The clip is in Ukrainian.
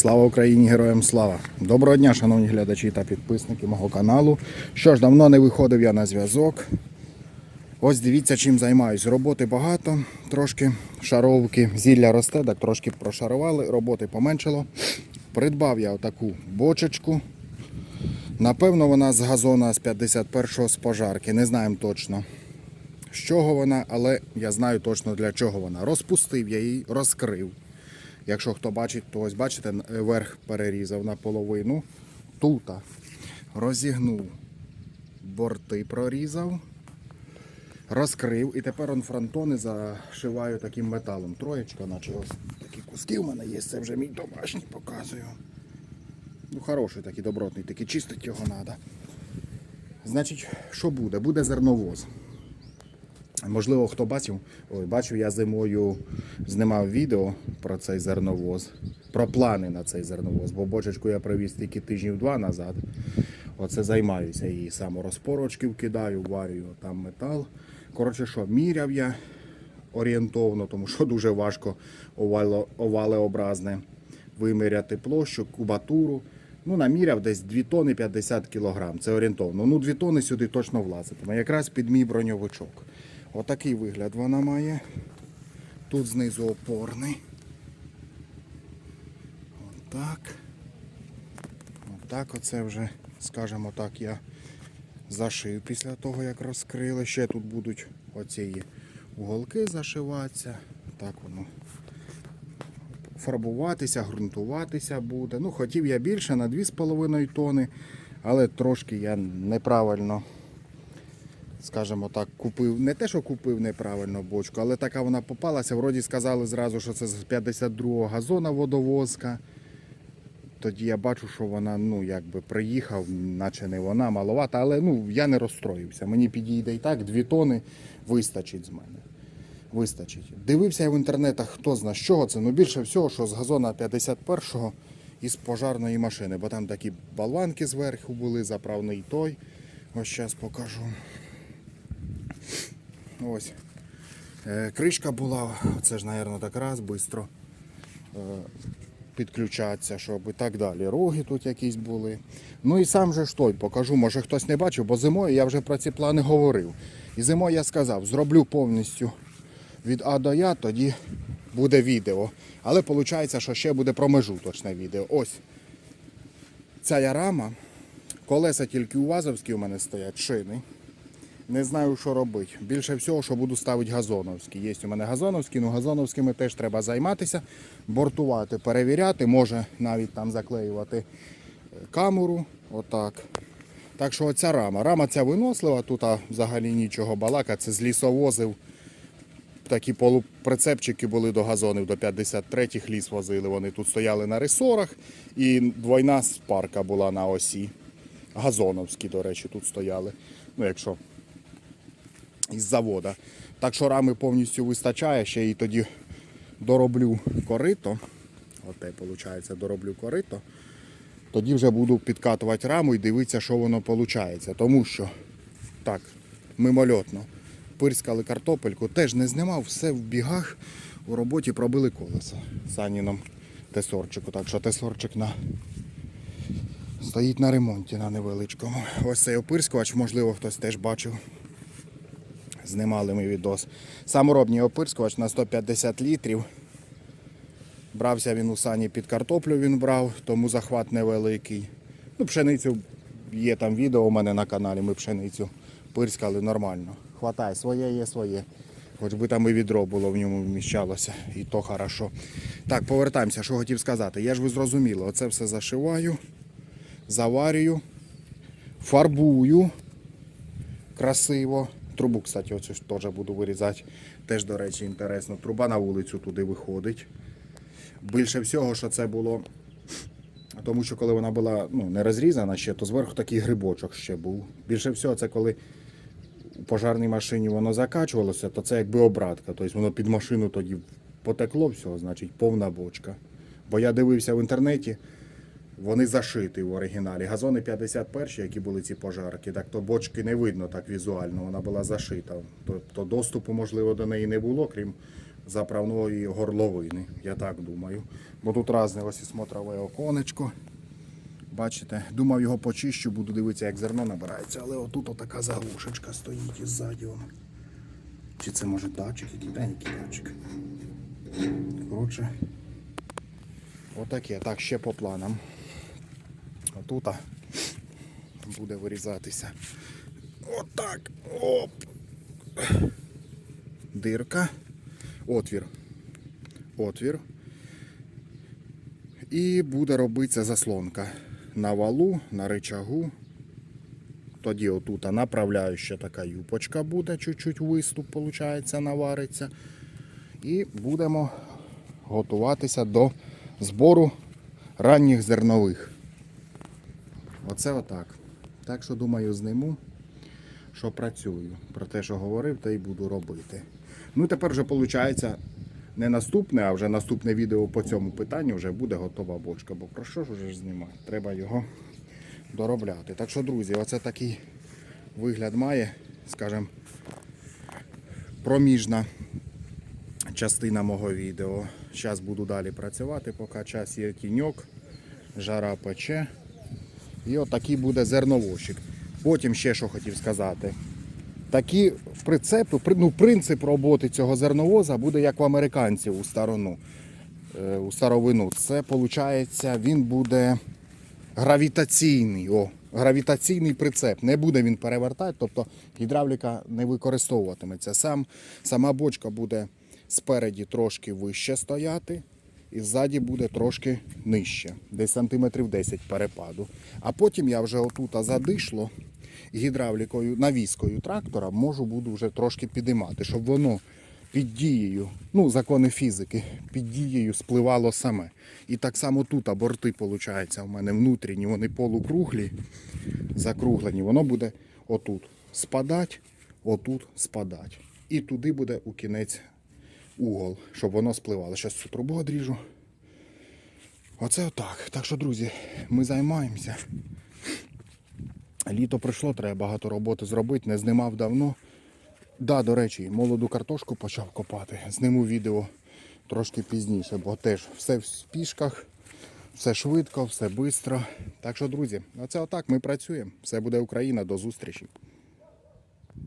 Слава Україні, героям слава! Доброго дня, шановні глядачі та підписники мого каналу. Що ж, давно не виходив я на зв'язок. Ось дивіться, чим займаюсь. Роботи багато, трошки шаровки, зілля росте, так трошки прошарували, роботи поменшало. Придбав я отаку бочечку. Напевно, вона з газона з 51-го з пожарки. Не знаємо точно, з чого вона, але я знаю точно для чого вона. Розпустив я її, розкрив. Якщо хто бачить, то ось бачите, верх перерізав наполовину. Тут розігнув, борти прорізав, розкрив і тепер он фронтони зашиваю таким металом. Троєчка, наче ось такі куски в мене є, це вже мій домашній показую. Ну, хороший такий добротний, такий чистить його треба. Значить, що буде? Буде зерновоз. Можливо, хто бачив, ой, бачив, я зимою знімав відео про цей зерновоз, про плани на цей зерновоз, бо бочечку я привіз тільки тижнів два назад. Оце займаюся її саморозпорочки вкидаю, варюю там метал. Коротше, що, міряв я орієнтовно, тому що дуже важко овалеобразне виміряти площу, кубатуру. Ну, наміряв десь 2 тони 50 кілограм. Це орієнтовно. Ну, 2 тони сюди точно влазитиме. Якраз під мій броньовичок. Отакий вигляд вона має. Тут знизу опорний. Отак. Отак оце вже, скажімо так, я зашив після того, як розкрили. Ще тут будуть оці уголки зашиватися. Так воно фарбуватися, ґрунтуватися буде. Ну, хотів я більше на 2,5 тони, але трошки я неправильно, скажімо так, купив. Не те, що купив неправильно бочку, але така вона попалася. Вроді сказали зразу, що це з 52-го газона водовозка. Тоді я бачу, що вона, ну, якби приїхав, наче не вона, маловата, але ну, я не розстроївся. Мені підійде і так, 2 тони вистачить з мене вистачить. Дивився я в інтернетах, хто зна з чого це. Ну більше всього, що з газона 51-го із пожарної машини, бо там такі болванки зверху були, заправний той. Ось зараз покажу. Ось. Е, кришка була, це ж, мабуть, так раз, швидко підключатися, щоб і так далі. Роги тут якісь були. Ну і сам же ж той покажу, може хтось не бачив, бо зимою я вже про ці плани говорив. І зимою я сказав, зроблю повністю від А до Я, тоді буде відео. Але виходить, що ще буде промежуточне відео. Ось ця рама. Колеса тільки у Вазовській у мене стоять, шини. Не знаю, що робити. Більше всього, що буду ставити газоновські. Є у мене газоновські, ну газоновськими теж треба займатися, бортувати, перевіряти, може навіть там заклеювати е, камеру. Отак. Так що оця рама. Рама ця винослива, тут а, взагалі нічого балака, це з лісовозив. Такі полуприцепчики були до газонів, до 53-х ліс возили. Вони тут стояли на ресорах і двойна спарка була на осі. Газоновські, до речі, тут стояли. Ну, якщо із завода. Так що рами повністю вистачає, ще і тоді дороблю корито. Оте, виходить, дороблю корито. Тоді вже буду підкатувати раму і дивитися, що воно виходить. Тому що так, мимольотно. Пирскали картопельку, теж не знімав, все в бігах. У роботі пробили колеса Саніном тесорчику. Так що тесорчик на... стоїть на ремонті на невеличкому. Ось цей опирскувач, можливо, хтось теж бачив. Знімали ми відос. Саморобний опирскувач на 150 літрів. Брався він у сані під картоплю, він брав, тому захват невеликий. Ну, пшеницю є там відео у мене на каналі, ми пшеницю пирскали нормально. Хватає, своє є своє. Хоч би там і відро було в ньому вміщалося, і то хорошо. Так, повертаємося, що хотів сказати. Я ж ви зрозуміли, оце все зашиваю, заварюю, фарбую красиво. Трубу, кстати, оцю теж буду вирізати. Теж, до речі, інтересно. Труба на вулицю туди виходить. Більше всього, що це було. Тому що коли вона була ну, не розрізана ще, то зверху такий грибочок ще був. Більше всього, це коли у пожарній машині воно закачувалося, то це якби обратка. Тобто воно під машину тоді потекло все, значить повна бочка. Бо я дивився в інтернеті, вони зашиті в оригіналі. Газони 51, які були ці пожарки, так то бочки не видно так візуально, вона була зашита. Тобто доступу, можливо, до неї не було, крім заправної горловини. Я так думаю. Бо тут різне ось і смотрове оконечко. Бачите, думав його почищу, буду дивитися, як зерно набирається, але отут отака заглушечка стоїть іззаді. Чи це може датчик, який Та, датчик. Коротше, отаке. Так, ще по планам. Отут буде вирізатися. Отак. Оп. Дирка. Отвір. Отвір. І буде робитися заслонка на валу, на рычагу. Тоді отут направляюча така юпочка буде, чуть-чуть виступ, виходить, навариться. І будемо готуватися до збору ранніх зернових. Оце отак. Так що думаю, зниму, що працюю. Про те, що говорив, те й буду робити. Ну тепер вже виходить не наступне, а вже наступне відео по цьому питанню вже буде готова бочка. Бо про що ж вже знімати? Треба його доробляти. Так що, друзі, оце такий вигляд має, скажімо, проміжна частина мого відео. Зараз буду далі працювати, поки час є тіньок, жара пече. І отакий буде зерновощик. Потім ще що хотів сказати. Такі при- ну, принцип роботи цього зерновоза буде як в американців у старину, е, у старовину. Це виходить, він буде гравітаційний. О, гравітаційний прицеп. Не буде він перевертати, тобто гідравліка не використовуватиметься. Сам, сама бочка буде спереді трошки вище стояти, і ззаді буде трошки нижче, десь сантиметрів 10 перепаду. А потім я вже отут задишло гідравлікою, навіскою трактора можу буду вже трошки підіймати, щоб воно під дією, ну, закони фізики, під дією спливало саме. І так само тут а борти, виходить, у мене внутрішні, вони полукруглі, закруглені, воно буде отут спадати, отут спадати. І туди буде у кінець угол, щоб воно спливало. Зараз цю трубу одріжу. Оце отак. Так що, друзі, ми займаємося. Літо прийшло, треба багато роботи зробити, не знімав давно. Да, до речі, молоду картошку почав копати. Зніму відео трошки пізніше, бо теж все в спішках, все швидко, все швидко. Так що, друзі, оце отак ми працюємо. Все буде Україна, до зустрічі.